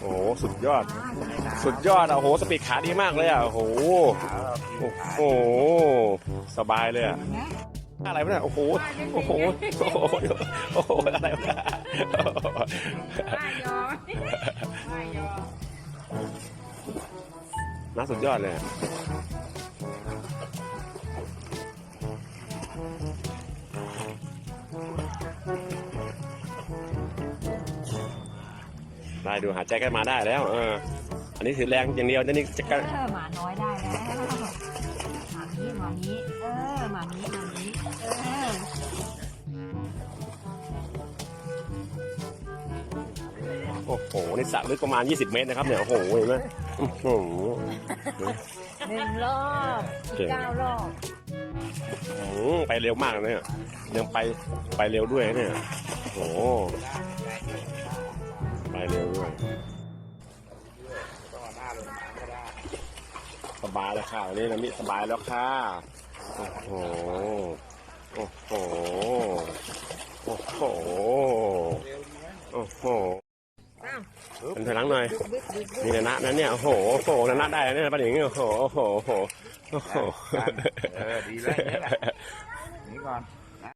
โอ้โหสุดยอด สุดยอดอะโอ้โหสปีดขาดีมากเลยอะโอ้โหโอ้โหสบายเลยอะอะไรวะเนี่ยโอ้โหโอ้โหโอ้โหโอ้โหอะไรวะเนี่ยไม่ยอมไม่ยอมน่าสุดยอดเลย ได้ดูหาใจกันมาได้แล้วเอออันนี้ถือแรงอย่างเดียวนี่จะกันเออหมาน้อยได้แล้วหมานี้หมานี้เออหมานี้หมานี้เออโอ้โหนี่สระลึกประมาณ 20 เมตรนะครับเนี่ยโอ้โหเห็นไหมโอ้โหหนึ่งรอบเก้ารอบอืมไปเร็วมากเลยเนี่ยยังไปไปเร็วด้วยเนี่ยโอ้โห บายแล้วค่ะวันนี้นะมิสบายแล้วค่ะ โอ้โห โอ้โห โอ้โห โอ้โหเป็นถอยหลังหน่อย นี่นะนะนั่นเนี่ย โอ้โห โอ้โหนะนะได้เนี่ยป้าหนิงโอ้โห โอ้โห โอ้โหโหเออ ดีแล้วอย่างนี้แหละนี่ก่อน